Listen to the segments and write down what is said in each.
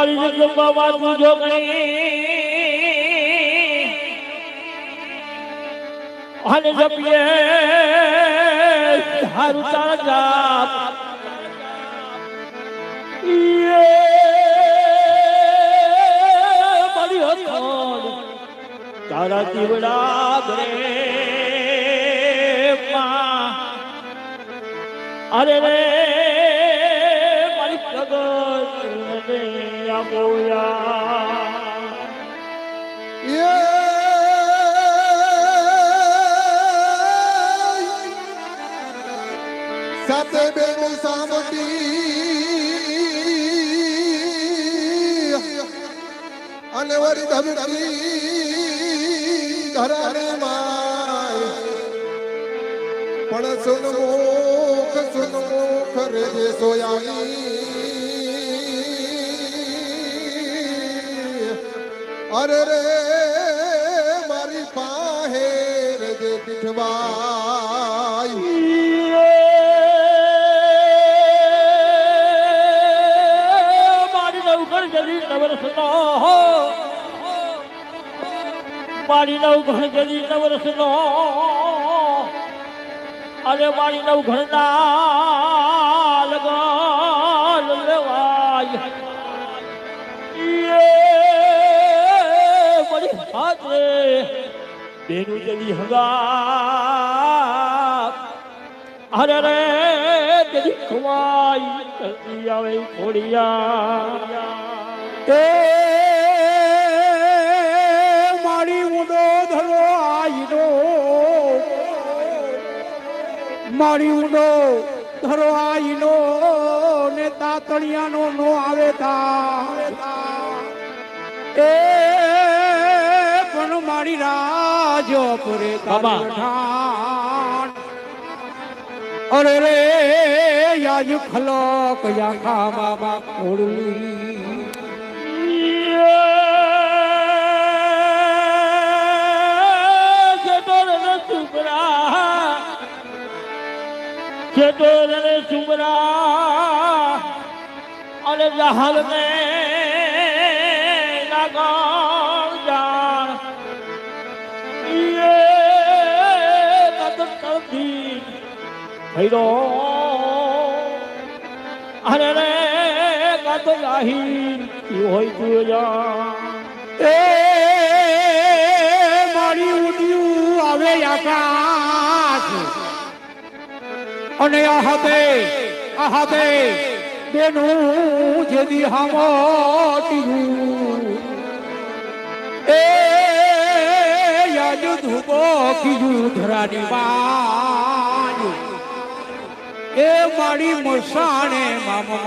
મારી જગ્યામાં તું જો ગઈ અને જપીએ, હારું તારા જાપ. તારા દીવડા ઘરે અરે રે મારી પ્રગટ સાથે બેનો સામટી અને વરી ધમકી ઘરાને માય. પણ સુનમુખ સુનમુખ રે સોયાની. અરે રે, મારી પાહે રે પીઠવાય મારી નવઘર જલી નવરસનો મારી નવઘર જલી નવરસનો અરે મારી નવઘર કરતી આવે ખોડિયા એ મારી ઊંડો ધરો આઈડો મારી ઊંડો ધરો આઈડો ને તાતણિયાનો નો આવે તા. એ પણ મારી રાજ પરે બાબા. અરે રે યાજ ખલક યા ખામા ખોડલી અરે જહાલ મે લગાવ જાણ. ઈએ કદ કરતી ભૈરો અરે રે કદ જાહીર હોય તું જા. એ મારી ઉડ્યું આવે આકાશ. અને આ હાથે આ હાથે બેનું જેદી હામોટીયું એ યાદ ધુબો કીધું ધરાની બાજ. એ મારી મસાણે મામો.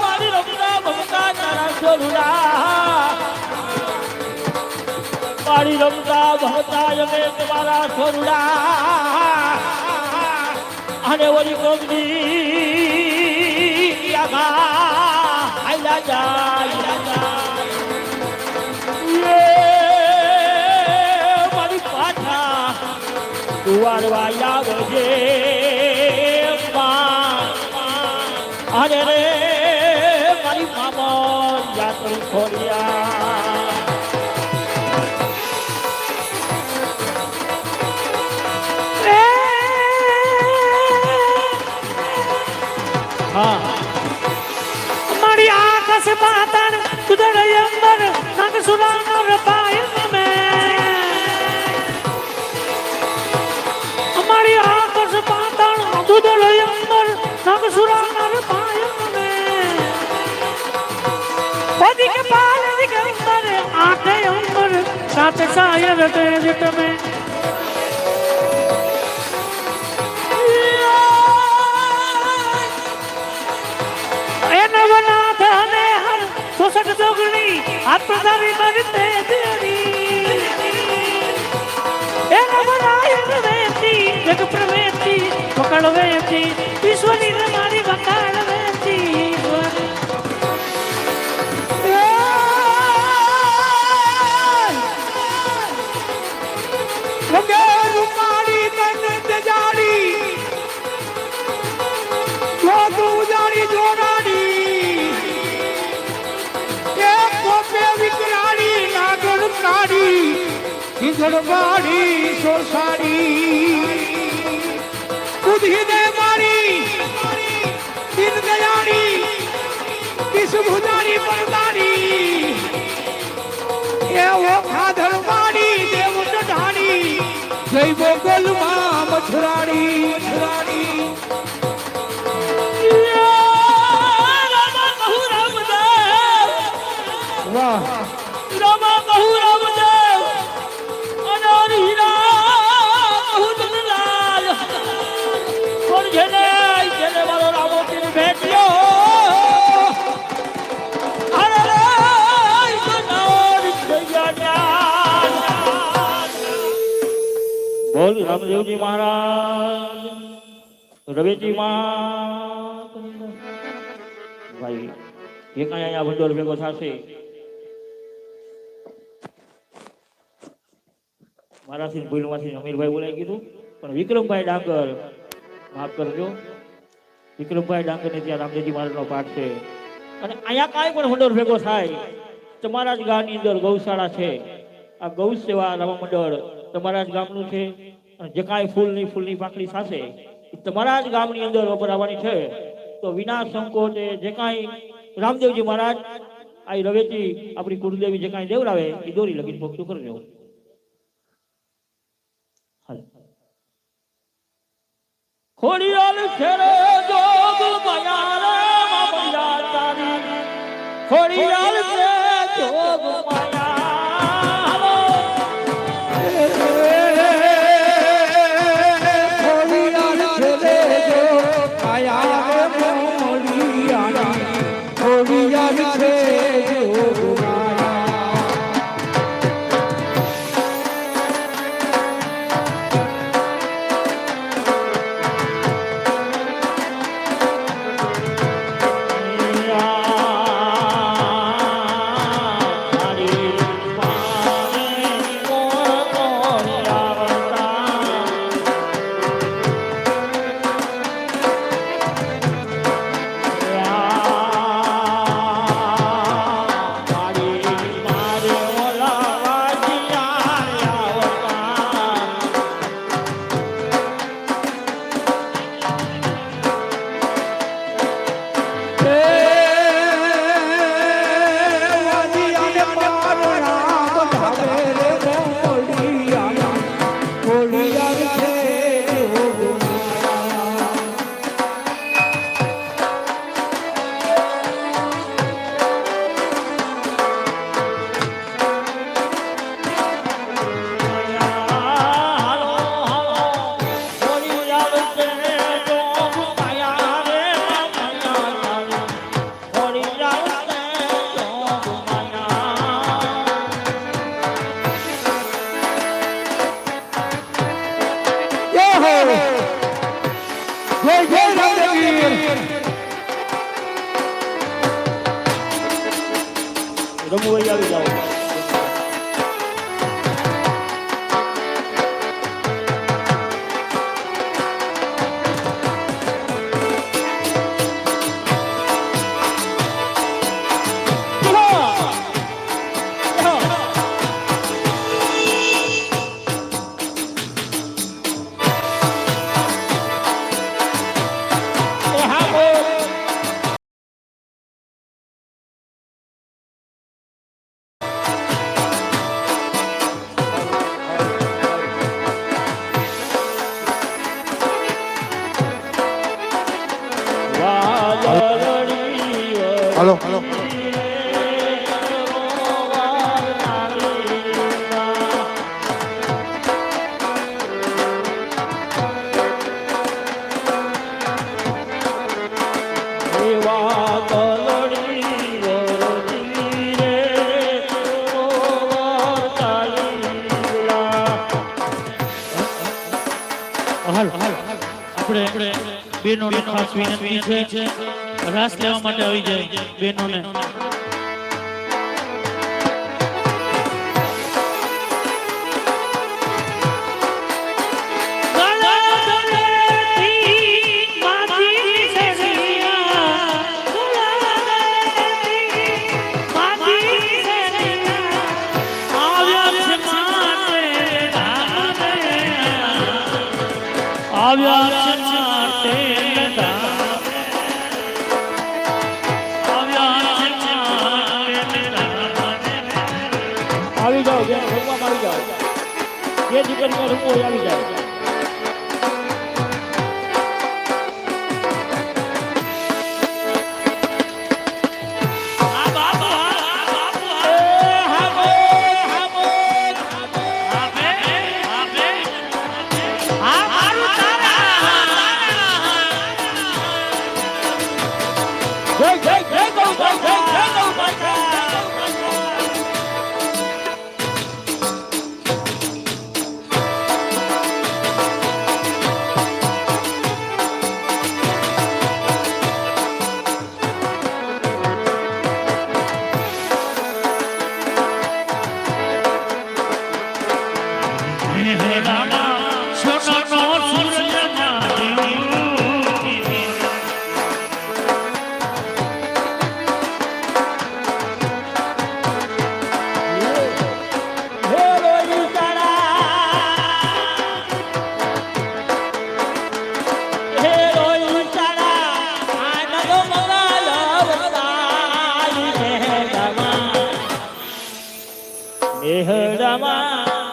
મારી રમતા ભમતા તારા સ્વરૂડા મારી રમતા ભમતા અમે તમારા સ્વરૂડા અને વળી કોગની આઘા આયલા જાય મારી પાછા કુવારવા આવજે અરે રે મારી મામા યાત્રી ખોરિયા Hasta ensayándote, yo también. ગાડી સોસાડી. બુદ્ધિ દે મારી દિન દયાળી ભુજારી પરદારી. એવો ખાધર પાડી દેવ ચઢાડી જય ગોગલમાં મથુરાડી રામદેવજી મહારાજ, રવેજી ભાઈ જે કાંઈ અહીંયા ભંડોળ ભેગો થશે? મારાથી ભૂલમાંથી અમીરભાઈ બોલાઈ કીધું પણ વિક્રમભાઈ ડાંગર, માફ કરજો. વિક્રમભાઈ ડાંગરને ત્યાં રામદેવજી મહારાજનો પાઠ છે. અને અહીંયા કાંઈ પણ મંડળ ભેગો થાય. તમારા જ ગામની અંદર ગૌશાળા છે. આ ગૌ સેવા રામા મંડળ તમારા જ ગામનું છે. જે કાંઈ ફૂલની ફૂલની પાકડી સાથે તમારા જ ગામની અંદર વપરાવાની છે, તો વિના સંકોચે જે કાંઈ રામદેવજી મહારાજ, આ રવેજી આપણી કુળદેવી જે કાંઈ દેવડાવે, એ દોરી લગીને ભોગતું કરજો. ખોડિયાલ છેરે જોગ ખાસ વિનંતી છે. રાસ લેવા માટે આવી જાય બહેનોને. આવ્યા જે દીકરીને રમવું હોય આવી જાય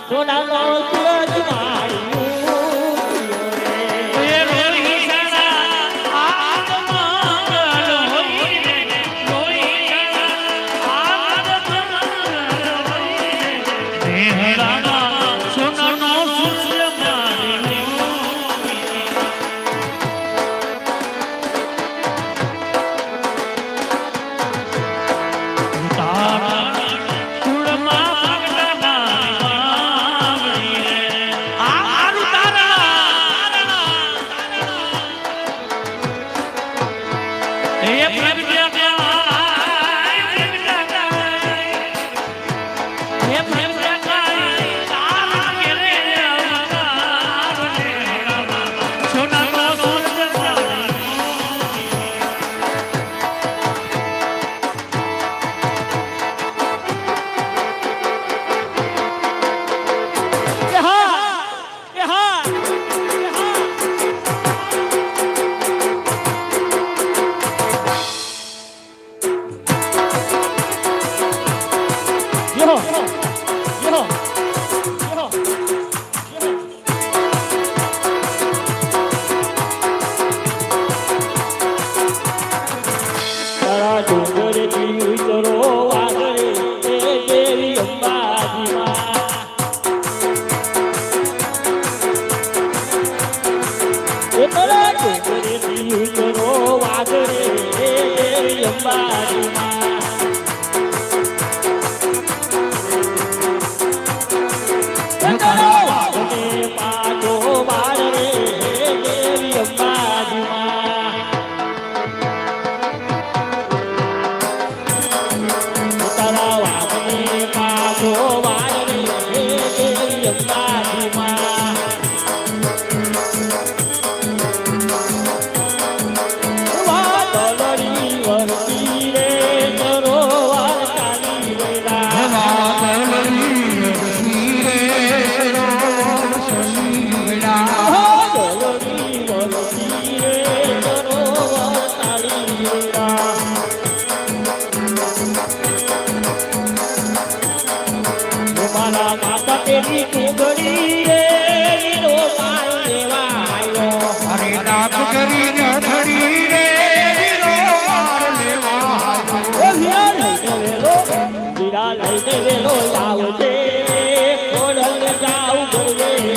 મેહરામા સોનાનો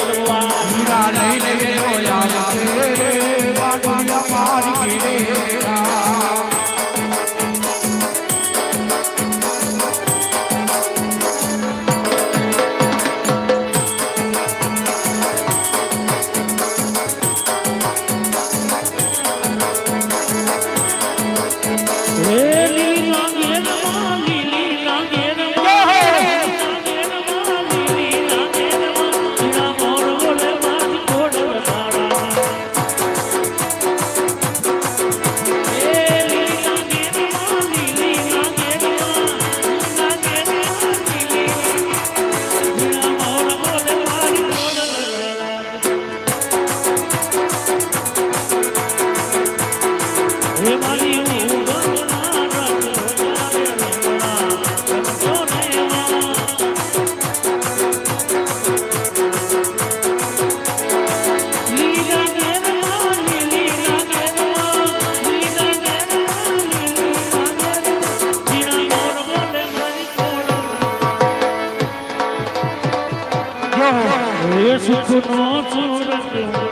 little સુખનો સુરત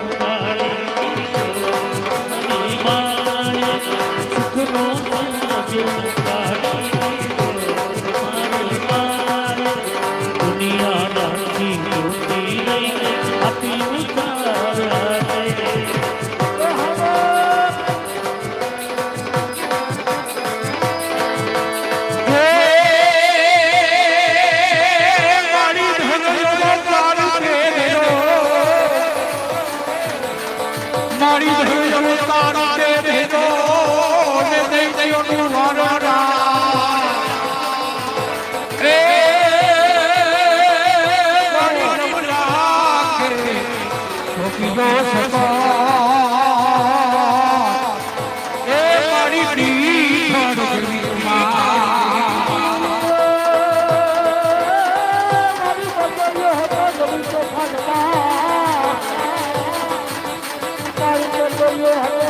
হরে